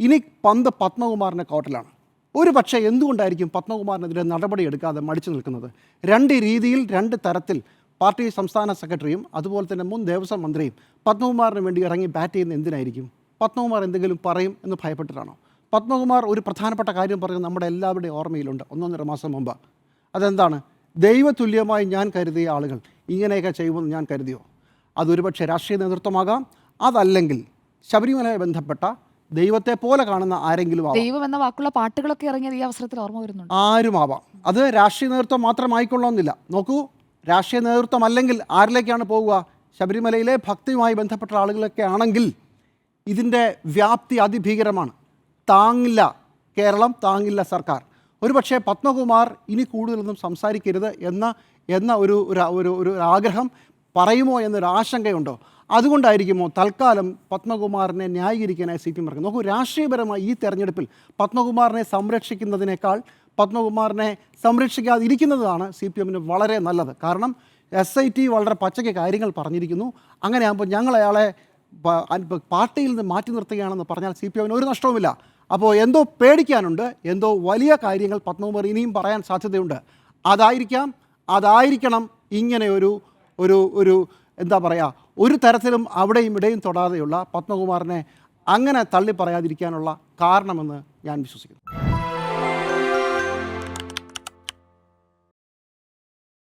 ഇനി പന്ത് പത്മകുമാറിന്റെ കോട്ടിലാണ്. ഒരു പക്ഷേ എന്തുകൊണ്ടായിരിക്കും പത്മകുമാറിനെതിരെ നടപടി എടുക്കാതെ മടിച്ചു നിൽക്കുന്നത്? രണ്ട് രീതിയിൽ രണ്ട് തരത്തിൽ പാർട്ടി സംസ്ഥാന സെക്രട്ടറിയും അതുപോലെ തന്നെ മുൻ ദേവസ്വം മന്ത്രിയും പത്മകുമാറിന് വേണ്ടി ഇറങ്ങി ബാറ്റ് ചെയ്യുന്ന എന്തിനായിരിക്കും? പത്മകുമാർ എന്തെങ്കിലും പറയും എന്ന് ഭയപ്പെട്ടിട്ടാണോ? പത്മകുമാർ ഒരു പ്രധാനപ്പെട്ട കാര്യം പറയുന്നത് നമ്മുടെ എല്ലാവരുടെയും ഓർമ്മയിലുണ്ട്. ഒന്നൊന്നര മാസം മുമ്പ്. അതെന്താണ്? ദൈവതുല്യമായി ഞാൻ കരുതിയ ആളുകൾ ഇങ്ങനെയൊക്കെ ചെയ്യുമെന്ന് ഞാൻ കരുതിയോ? അതൊരുപക്ഷെ രാഷ്ട്രീയ നേതൃത്വമാകാം. അതല്ലെങ്കിൽ ശബരിമലയെ ബന്ധപ്പെട്ട ദൈവത്തെ പോലെ കാണുന്ന ആരെങ്കിലും ആവാം. ദൈവം എന്ന വാക്കുള്ള പാട്ടുകളൊക്കെ ഇറങ്ങിയത് ഈ അവസരത്തിൽ ഓർമ്മ വരുന്നുണ്ട്. ആരും ആരുമാവാം അത് രാഷ്ട്രീയ നേതൃത്വം മാത്രമായിക്കൊള്ളണമെന്നില്ല നോക്കൂ രാഷ്ട്രീയ നേതൃത്വം അല്ലെങ്കിൽ ആരിലേക്കാണ് പോവുക? ശബരിമലയിലെ ഭക്തിയുമായി ബന്ധപ്പെട്ട ആളുകളൊക്കെ ആണെങ്കിൽ ഇതിന്റെ വ്യാപ്തി അതിഭീകരമാണ്. താങ്ങില്ല കേരളം താങ്ങില്ല സർക്കാർ. ഒരുപക്ഷെ പത്മകുമാർ ഇനി കൂടുതലൊന്നും സംസാരിക്കരുത് എന്ന എന്ന ഒരു ഒരു ഒരു ആഗ്രഹം പറയുമോ എന്നൊരു ആശങ്കയുണ്ടോ അതുകൊണ്ടായിരിക്കുമോ തൽക്കാലം പത്മകുമാറിനെ ന്യായീകരിക്കാനായി സി പി എം ഇറങ്ങുന്നത്? നോക്കൂ രാഷ്ട്രീയപരമായി ഈ തെരഞ്ഞെടുപ്പിൽ പത്മകുമാറിനെ സംരക്ഷിക്കുന്നതിനേക്കാൾ പത്മകുമാറിനെ സംരക്ഷിക്കാതിരിക്കുന്നതാണ് സി പി എമ്മിന് വളരെ നല്ലത്. കാരണം എസ് ഐ ടി വളരെ പച്ചയ്ക്ക് കാര്യങ്ങൾ പറഞ്ഞിരിക്കുന്നു. അങ്ങനെയാകുമ്പോൾ ഞങ്ങൾ അയാളെ പാർട്ടിയിൽ നിന്ന് മാറ്റി നിർത്തുകയാണെന്ന് പറഞ്ഞാൽ സി പി എമ്മിന് ഒരു നഷ്ടവുമില്ല. അപ്പോൾ എന്തോ പേടിക്കാനുണ്ട് എന്തോ വലിയ കാര്യങ്ങൾ പത്മകുമാർ ഇനിയും പറയാൻ സാധ്യതയുണ്ട്. അതായിരിക്കാം അതായിരിക്കണം ഇങ്ങനെ ഒരു ഒരു ഒരു എന്താ പറയുക ഒരു തരത്തിലും അവിടെയും ഇവിടെയും തൊടാതെയുള്ള പത്മകുമാറിനെ അങ്ങനെ തള്ളിപ്പറയാതിരിക്കാനുള്ള കാരണമെന്ന് ഞാൻ വിശ്വസിക്കുന്നു.